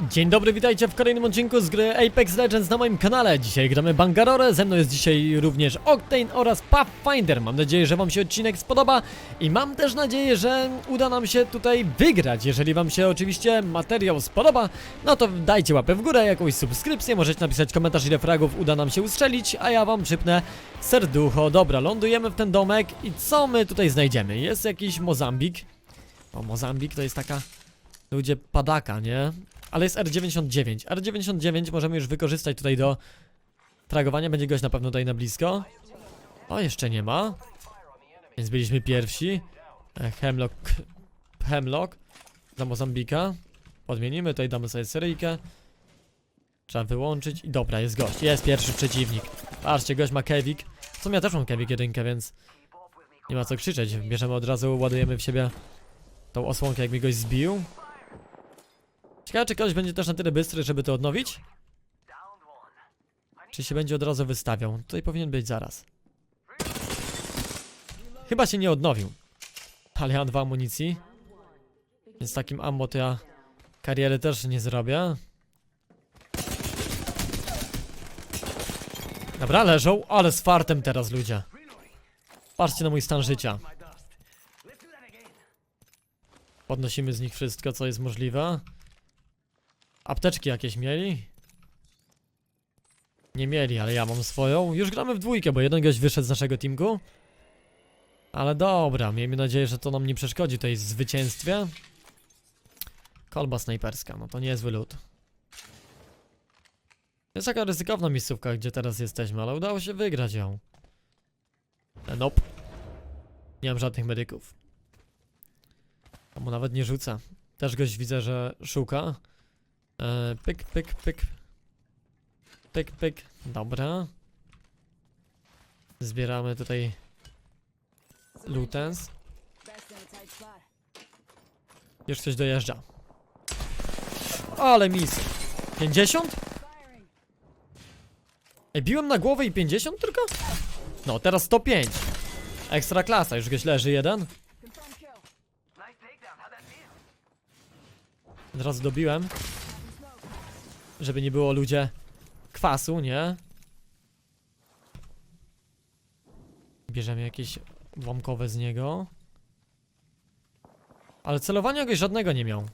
Dzień dobry, witajcie w kolejnym odcinku z gry Apex Legends na moim kanale. Dzisiaj gramy Bangalore, ze mną jest dzisiaj również Octane oraz Pathfinder. Mam nadzieję, że wam się odcinek spodoba i mam też nadzieję, że uda nam się tutaj wygrać. Jeżeli wam się oczywiście materiał spodoba, no to dajcie łapę w górę, jakąś subskrypcję, możecie napisać komentarz ile fragów uda nam się ustrzelić, a ja wam przypnę serducho. Dobra, lądujemy w ten domek i co my tutaj znajdziemy? Jest jakiś Mozambik. O, Mozambik to jest taka... Ludzie padaka, nie? Ale jest R99. R99 możemy już wykorzystać tutaj do tragowania. Będzie gość na pewno tutaj na blisko. O, jeszcze nie ma. Więc byliśmy pierwsi. E, Hemlock. Hemlock. Dla Mozambika. Podmienimy, tutaj damy sobie seryjkę. Trzeba wyłączyć i dobra, jest gość. Jest pierwszy przeciwnik. Patrzcie, gość ma kewik. W sumie ja też mam kewik jedynkę, więc nie ma co krzyczeć. Bierzemy od razu, ładujemy w siebie tą osłonkę, jak mi goś zbił. Ciekawe, czy ktoś będzie też na tyle bystry, żeby to odnowić? Czy się będzie od razu wystawiał? Tutaj powinien być zaraz. Chyba się nie odnowił. Ale ja mam dwa amunicji. Więc takim ammo to ja kariery też nie zrobię. Dobra, leżą, ale z fartem teraz ludzie. Patrzcie na mój stan życia. Podnosimy z nich wszystko, co jest możliwe. Apteczki jakieś mieli? Nie mieli, ale ja mam swoją. Już gramy w dwójkę, bo jeden gość wyszedł z naszego teamku. Ale dobra, miejmy nadzieję, że to nam nie przeszkodzi w zwycięstwie. Kolba snajperska, no to niezły lód. Jest taka ryzykowna miejscówka, gdzie teraz jesteśmy, ale udało się wygrać ją. E, Nope. Nie mam żadnych medyków. Mu nawet nie rzucę. Też gość widzę, że szuka. E, pyk, pyk, pyk. Pyk, pyk. Dobra. Zbieramy tutaj lutens. Już coś dojeżdża. Ale mis. 50? Ej, biłem na głowę i 50 tylko? No, teraz 105. Ekstra klasa, już goś leży jeden. Od razu dobiłem. Żeby nie było ludzie kwasu, nie? Bierzemy jakieś łamkowe z niego. Ale celowania jakoś żadnego nie miał.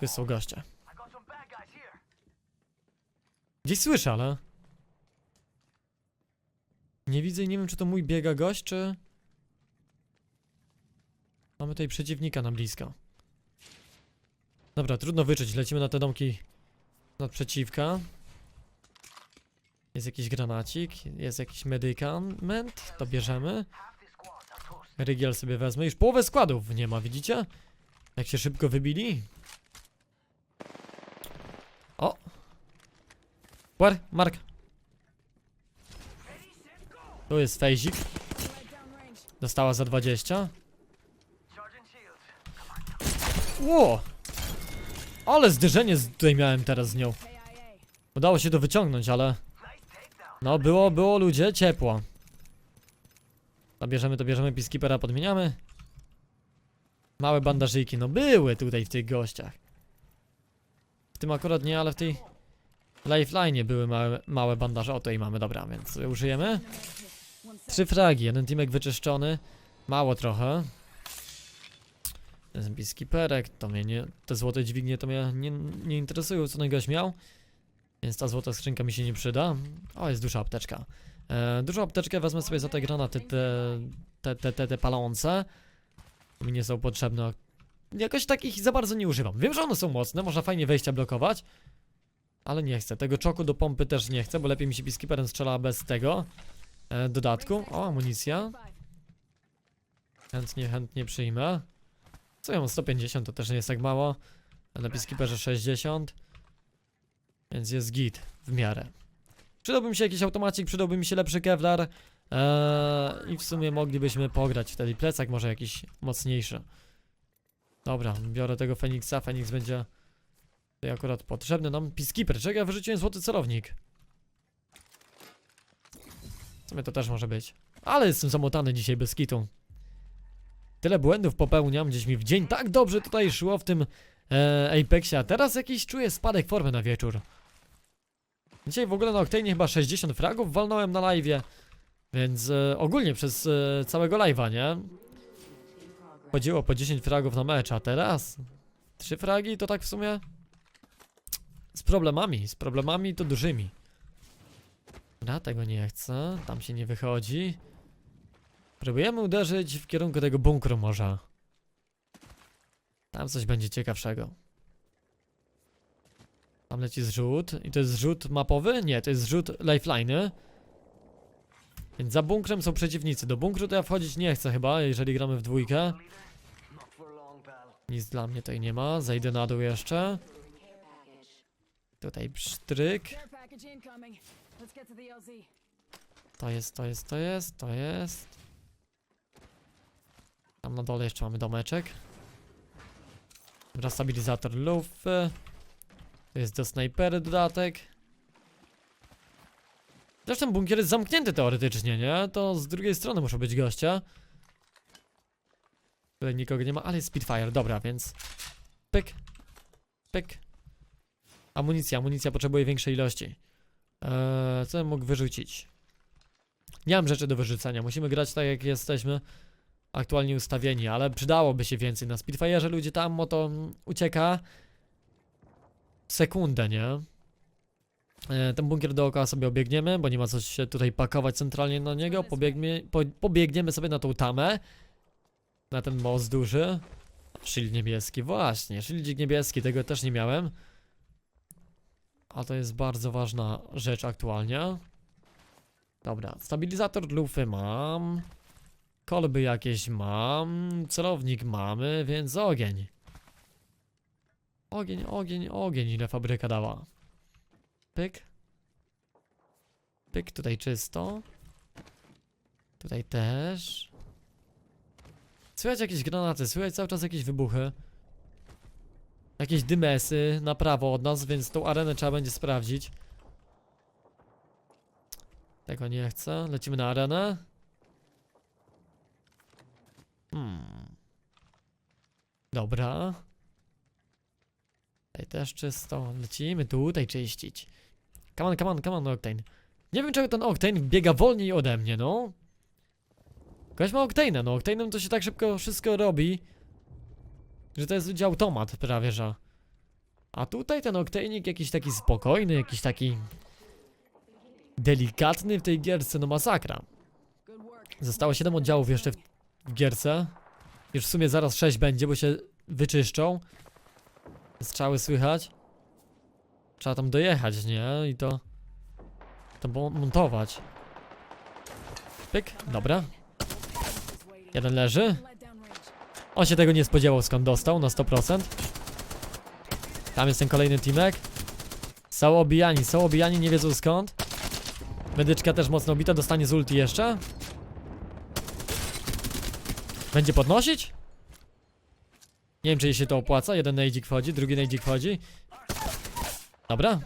Tu są goście. Gdzieś słyszę, ale... Nie widzę i nie wiem, czy to mój biega gość, czy... Mamy tutaj przeciwnika na blisko. Dobra, trudno wyczuć. Lecimy na te domki naprzeciwka. Jest jakiś granacik, jest jakiś medykament, to bierzemy. Rygiel sobie wezmę. Już połowę składów nie ma, widzicie? Jak się szybko wybili. O! War, Mark. Tu jest fejzik. Dostała za 20. Ło! Ale zderzenie tutaj miałem teraz z nią. Udało się to wyciągnąć, ale... No, było, było ludzie, ciepło. To bierzemy, to bierzemy, peacekeepera podmieniamy. Małe bandażyki, no były tutaj w tych gościach. W tym akurat nie, ale w tej... Lifeline były małe, małe bandaże. O, tutaj mamy, dobra, więc użyjemy. Trzy fragi, jeden teamek wyczyszczony. Mało trochę. Ten peacekeeperek, to mnie nie... Te złote dźwignie to mnie nie, nie interesują, co ten gość miał. Więc ta złota skrzynka mi się nie przyda. O, jest duża apteczka. E, dużą apteczkę wezmę sobie za te granaty, te, te, te, te, te palące. Mi nie są potrzebne. Jakoś takich za bardzo nie używam. Wiem, że one są mocne, można fajnie wejścia blokować. Ale nie chcę. Tego czoku do pompy też nie chcę, bo lepiej mi się peacekeeperem strzela bez tego e, dodatku. O, amunicja. Chętnie, chętnie przyjmę. Co ja mam 150, to też nie jest tak mało. A na peacekeeperze 60. Więc jest git w miarę. Przydałby mi się jakiś automacik, przydałby mi się lepszy Kevlar. Eee, I w sumie moglibyśmy pograć wtedy plecak, może jakiś mocniejszy. Dobra, biorę tego Feniksa. Feniks będzie tutaj akurat potrzebny nam. Peacekeeper, czego ja wyrzuciłem złoty celownik? W sumie to też może być. Ale jestem zamotany dzisiaj bez kitu. Tyle błędów popełniam, gdzieś mi w dzień tak dobrze tutaj szło w tym e, Apexie, a teraz jakiś czuję spadek formy na wieczór. Dzisiaj w ogóle na Octane chyba 60 fragów walnąłem na live'ie, więc e, ogólnie przez e, całego live'a, nie? Chodziło po 10 fragów na mecz, a teraz 3 fragi to tak w sumie z problemami, z problemami to dużymi. Dobra, tego nie chcę, tam się nie wychodzi. Próbujemy uderzyć w kierunku tego bunkru może. Tam coś będzie ciekawszego. Tam leci zrzut. I to jest zrzut mapowy? Nie, to jest zrzut lifeliny. Więc za bunkrem są przeciwnicy. Do bunkru to ja wchodzić nie chcę chyba, jeżeli gramy w dwójkę. Nic dla mnie tutaj nie ma. Zejdę na dół jeszcze. Tutaj psztryk. To jest, to jest, to jest, to jest. Tam na dole jeszcze mamy domeczek. Dobra, stabilizator lufy. To jest do snajpery dodatek. Zresztą bunkier jest zamknięty teoretycznie, nie? To z drugiej strony muszą być goście. Tutaj nikogo nie ma, ale jest Spitfire, dobra, więc... Pyk. Pyk. Amunicja, amunicja potrzebuje większej ilości. Eee, co bym mógł wyrzucić? Nie mam rzeczy do wyrzucenia, musimy grać tak jak jesteśmy aktualnie ustawieni, ale przydałoby się więcej. Na Spitfire'ze ludzie tam o to ucieka w sekundę, nie? E, ten bunkier dookoła sobie obiegniemy, bo nie ma co się tutaj pakować centralnie na niego. Pobiegnie, po, pobiegniemy sobie na tą tamę, na ten most duży. Shield niebieski, właśnie, shieldzik niebieski, tego też nie miałem. A to jest bardzo ważna rzecz aktualnie. Dobra, stabilizator lufy mam. Kolby jakieś mam. Celownik mamy, więc ogień. Ogień, ogień, ogień, ile fabryka dała. Pyk. Pyk, tutaj czysto. Tutaj też. Słychać jakieś granaty, słychać cały czas jakieś wybuchy. Jakieś dymesy na prawo od nas, więc tą arenę trzeba będzie sprawdzić. Tego nie chcę. Lecimy na arenę. Hmm. Dobra. Tutaj też czysto. Lecimy tutaj czyścić. Come on, come on, come on, Octane. Nie wiem, czego ten Octane biega wolniej ode mnie, no. Ktoś ma Octane'a, no Octane'em to się tak szybko wszystko robi, że to jest ludzie automat prawie, że. A tutaj ten Octane'ik jakiś taki spokojny, jakiś taki delikatny w tej gierce, no masakra. Zostało 7 oddziałów jeszcze w gierce. Już w sumie zaraz 6 będzie, bo się wyczyszczą. Strzały słychać. Trzeba tam dojechać, nie? I to... To mo- montować. Pyk, dobra. Jeden leży. On się tego nie spodziewał, skąd dostał, na 100%. Tam jest ten kolejny teamek. Są obijani, są obijani, nie wiedzą skąd. Medyczka też mocno obita, dostanie z ulti jeszcze. Będzie podnosić? Nie wiem, czy jej się to opłaca. Jeden nejdzik wchodzi, drugi nejdzik wchodzi. Dobra.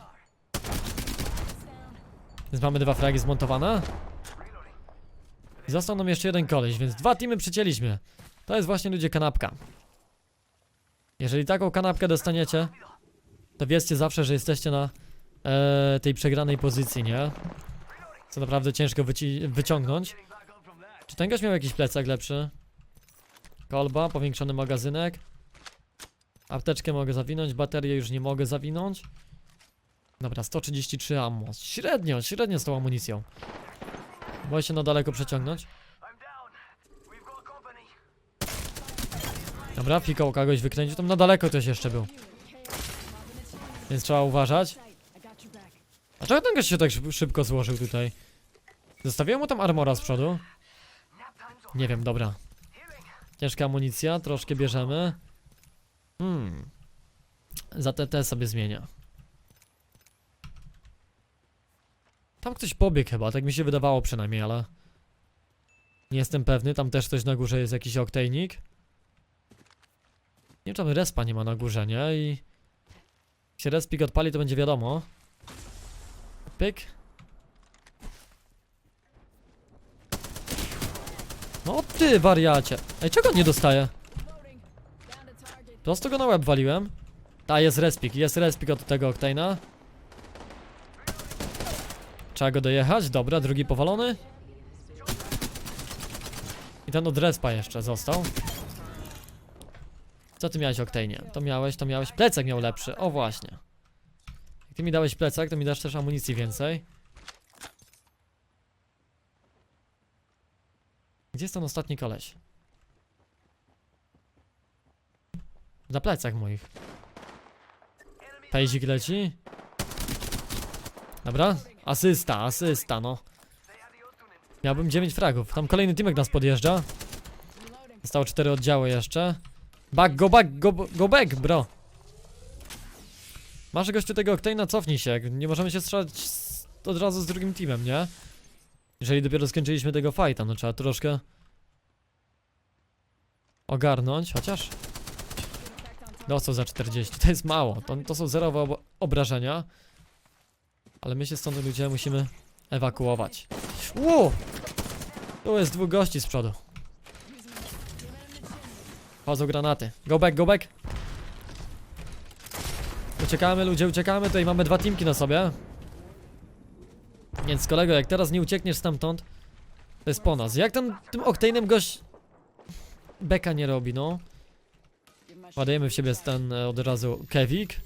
Więc mamy dwa fragi zmontowane. Został nam jeszcze jeden koleś, więc dwa teamy przycięliśmy. To jest właśnie ludzie kanapka. Jeżeli taką kanapkę dostaniecie, to wiedzcie zawsze, że jesteście na e, tej przegranej pozycji, nie? Co naprawdę ciężko wyci- wyciągnąć. Czy ten gość miał jakiś plecak lepszy? Kolba, powiększony magazynek. Apteczkę mogę zawinąć, baterię już nie mogę zawinąć. Dobra, 133 ammo. Średnio, średnio z tą amunicją. Boję się na daleko przeciągnąć. Dobra, fikał kogoś wykręcił, tam na daleko ktoś jeszcze był. Więc trzeba uważać. Back. Dlaczego ten gość się tak szyb- szybko złożył tutaj? Zostawiłem mu tam armora z przodu? Nie wiem, dobra. Ciężka amunicja, troszkę bierzemy. Hmm. Za TT sobie zmienia. Tam ktoś pobiegł chyba, tak mi się wydawało przynajmniej, ale... Nie jestem pewny, tam też ktoś na górze jest jakiś oktejnik. Nie wiem, czy tam respa nie ma na górze, nie? I... Jak się respik odpali, to będzie wiadomo. Pyk. No ty wariacie. Ej, czego nie target. Prosto go na łeb waliłem. Ta, jest respik, jest respik od tego Octane'a. Trzeba go dojechać, dobra, drugi powalony. I ten od respa jeszcze został. Co ty miałeś Octane'ie? To miałeś, to miałeś. Plecak miał lepszy, o właśnie. Jak ty mi dałeś plecak, to mi dasz też amunicji więcej. Gdzie jest ten ostatni koleś? Na plecach moich. Pejzik leci. Dobra, asysta, asysta, no. Miałbym 9 fragów. Tam kolejny teamek nas podjeżdża. Zostało 4 oddziały jeszcze. Back, go back, go, go back, bro. Masz gościu tego Octane'a, cofnij się. Nie możemy się strzelać od razu z drugim teamem, nie? Jeżeli dopiero skończyliśmy tego fighta, no trzeba troszkę ogarnąć, chociaż target. dostał za 40. To jest mało, to, to są zerowe ob obrażenia. Ale my się stąd ludzie musimy ewakuować. Ło! Tu jest dwóch gości z przodu. Chodzą granaty. Go back, go back. Uciekamy ludzie, uciekamy. Tutaj mamy dwa teamki na sobie. Więc kolego, jak teraz nie uciekniesz stamtąd, to jest po nas. Jak tam tym Octane'em gość beka nie robi, no. Give my Ładujemy w siebie ten e, od razu Kevik.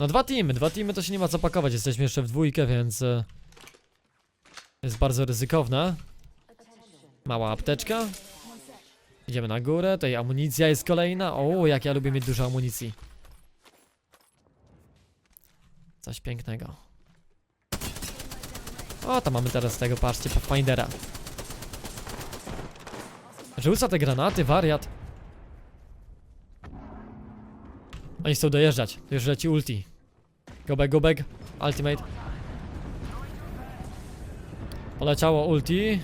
No dwa teamy, dwa teamy to się nie ma co pakować, jesteśmy jeszcze w dwójkę, więc e, jest bardzo ryzykowne. Mała apteczka. Idziemy na górę, tutaj amunicja jest kolejna. O, jak ja lubię mieć dużo amunicji. Coś pięknego. O, to mamy teraz tego, patrzcie, Pathfindera. Rzuca te granaty, wariat. Oni chcą dojeżdżać. Już leci ulti. Go back, go back. Ultimate. Poleciało ulti.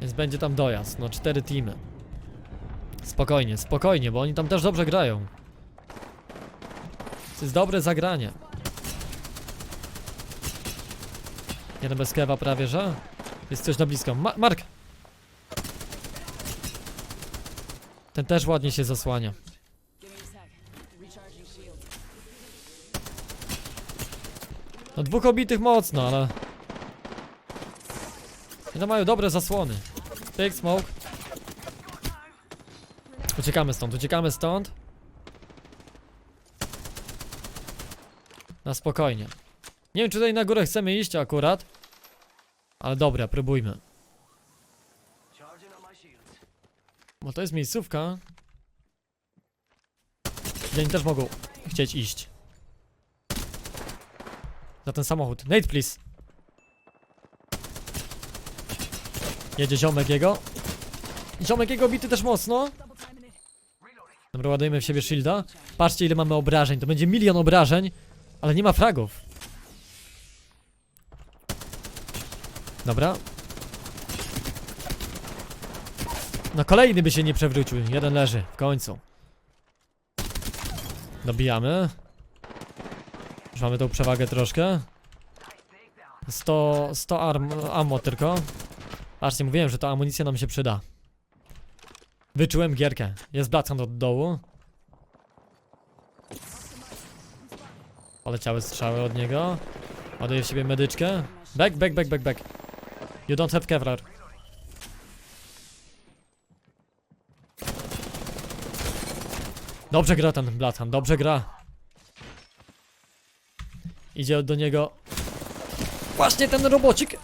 Więc będzie tam dojazd. No, cztery teamy. Spokojnie, spokojnie, bo oni tam też dobrze grają. To jest dobre zagranie. Jeden bez kewa prawie, że? Jest coś na blisko. Ma Mark! Ten też ładnie się zasłania. No dwóch obitych mocno, ale... To mają dobre zasłony. Big smoke. Uciekamy stąd, uciekamy stąd. Na spokojnie. Nie wiem, czy tutaj na górę chcemy iść akurat. Ale dobra, próbujmy. Bo to jest miejscówka. Gdzie oni też mogą chcieć iść. Za ten samochód. Nate, please. Jedzie ziomek jego. Ziomek jego bity też mocno. Dobra, ładujemy w siebie shielda. Patrzcie ile mamy obrażeń. To będzie milion obrażeń, ale nie ma fragów. Dobra. No kolejny by się nie przewrócił. Jeden leży w końcu. Dobijamy. Już mamy tą przewagę troszkę. 100, 100 arm, ammo tylko. Patrzcie, mówiłem, że ta amunicja nam się przyda. Wyczułem gierkę. Jest Bloodhound od dołu. Poleciały strzały od niego. Ładuję w siebie medyczkę. Back, back, back, back, back. You don't have Kevlar. Dobrze gra ten Bloodhound, dobrze gra. Idzie do niego. Właśnie ten robocik.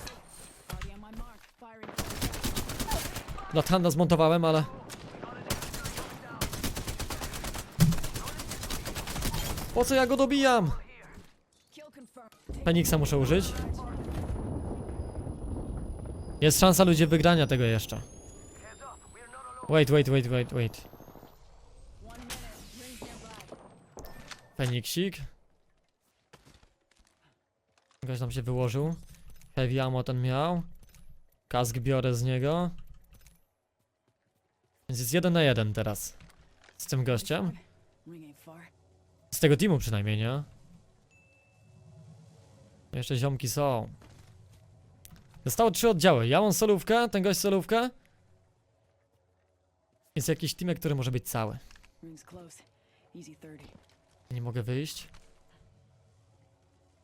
Bloodhounda zmontowałem, ale... Po co ja go dobijam? Feniksa muszę użyć. Jest szansa ludzie wygrania tego jeszcze. Wait, wait, wait, wait, wait. Feniksik. Ktoś tam się wyłożył. Heavy ammo ten miał. Kask biorę z niego. Więc jest jeden na jeden teraz. Z tym gościem. Z tego teamu przynajmniej, nie? Jeszcze ziomki są. Zostało trzy oddziały. Ja mam solówkę, ten gość solówkę. Jest jakiś teamek, który może być cały. Rings close. Easy 30. Nie mogę wyjść.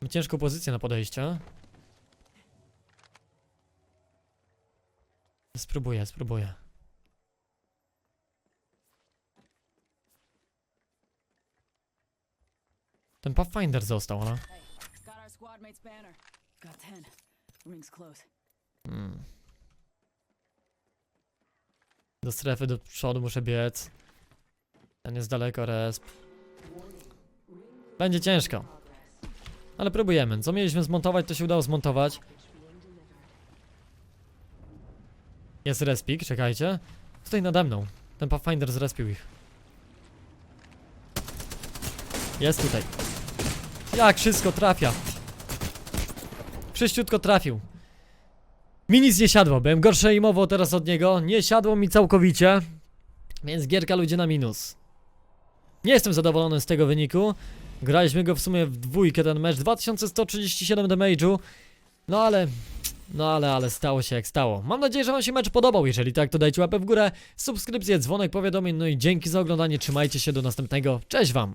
Mam ciężką pozycję na podejście. Spróbuję, spróbuję. Ten Pathfinder został, no. Hey, got our squad mate's banner. Got 10. Rings close. Hmm. Do strefy do przodu muszę biec. Ten jest daleko, resp. Będzie ciężko. Ale próbujemy. Co mieliśmy zmontować, to się udało zmontować. Jest respik, czekajcie. Tutaj nade mną. Ten Pathfinder zrespił ich. Jest tutaj. Jak wszystko trafia. Wszyściutko trafił. Mi nic nie siadło, byłem gorsze imowo teraz od niego, nie siadło mi całkowicie, więc gierka ludzie na minus. Nie jestem zadowolony z tego wyniku, graliśmy go w sumie w dwójkę ten mecz, 2137 damage'u, no ale, no ale, ale stało się jak stało. Mam nadzieję, że wam się mecz podobał, jeżeli tak to dajcie łapę w górę, subskrypcję, dzwonek, powiadomień, no i dzięki za oglądanie, trzymajcie się do następnego, cześć wam!